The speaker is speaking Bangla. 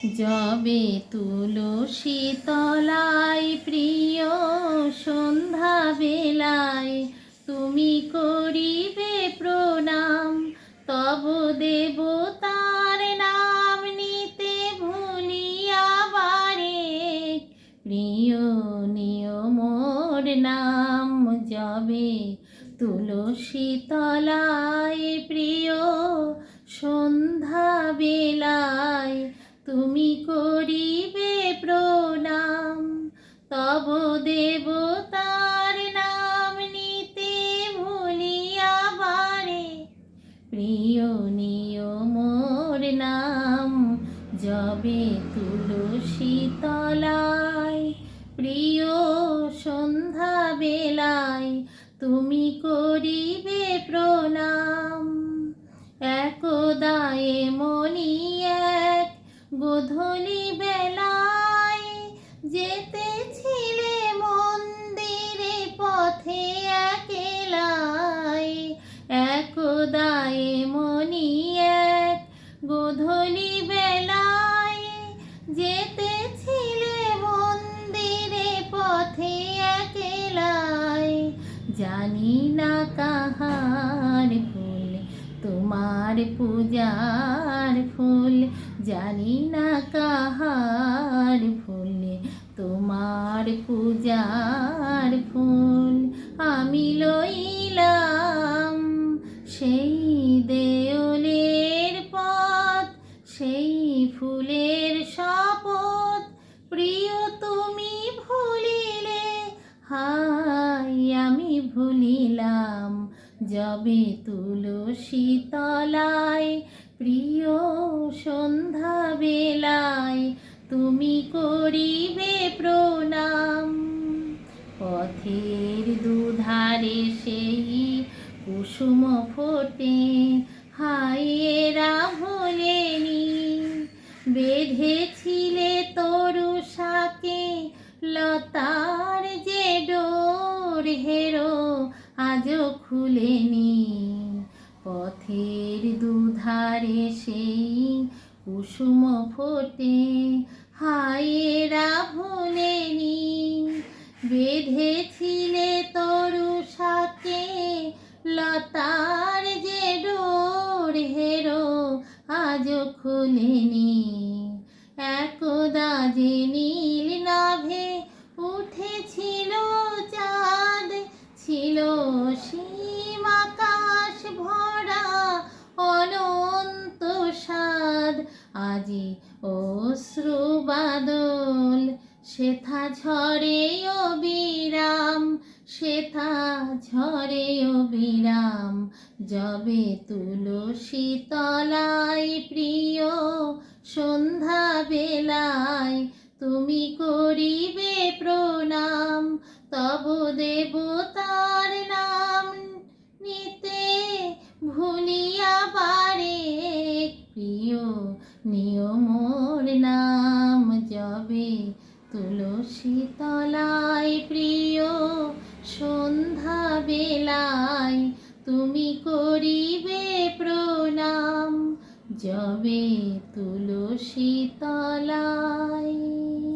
যবে তুলসী তলায় প্রিয় সন্ধ্যা বেলায় তুমি করিবে প্রণাম, তব দেবতার নাম নিতে ভুলিয়া বারে। প্রিয় নিয়মোর নাম যবে তুলসী তলায় প্রিয় সন্ধ্যা বেলায়। তুমি করিবে প্রণাম, তব দেবতার নাম নিতে ভুলিয়া বারে। প্রিয় নিয়মোর নাম, যবে তুলসী তলায়। প্রিয়, সন্ধ্যা বেলায় তুমি করিবে প্রণাম একদায়ে মনি গোধূলি বেলায় যেতেছিলে মন্দিরে পথে একেলায়। একদায়ে মনি এক গোধূলি বেলায় যেতেছিলে মন্দিরে পথে একেলায়। জানি না কাহার তোমার পূজার ফুল, জানি না কাহার ফুল। তোমার পূজার ফুল আমি লইলাম, সেই দেওলের পথ, সেই ফুলের শপথ। প্রিয়, তুমি ভুলিলে, হাই, আমি ভুলিলাম, যবে তুলসী তলায় প্রিয় সন্ধ্যা বেলায় তুমি করিবে প্রণাম। পথের দুধারে সেই কুসুম ফোটে হাইয়েরা ভোলেনি বেঁধেছিলে তরু শাকে, লতার যে ডোর হেরো, আজও খুলেনি দুধারে সেই কুসুম ফোটে। হায়েরা বেঁধেছিলে তরু শাকে লতার যে ডোর হেরো আজও খুলেনি, একদা যে আজি অশ্রু বাদল, সেথা ঝরে অবিরাম সেথা ঝরে অবিরাম যবে তুলসী তলায় প্রিয় সন্ধ্যা বেলায়, তুমি করিবে প্রণাম, তব দেবতার নিয়মোর নাম যাবে তুলসী তলায় প্রিয় সন্ধ্যা বেলায় তুমি করিবে প্রণাম যবে তুলসী তলায়।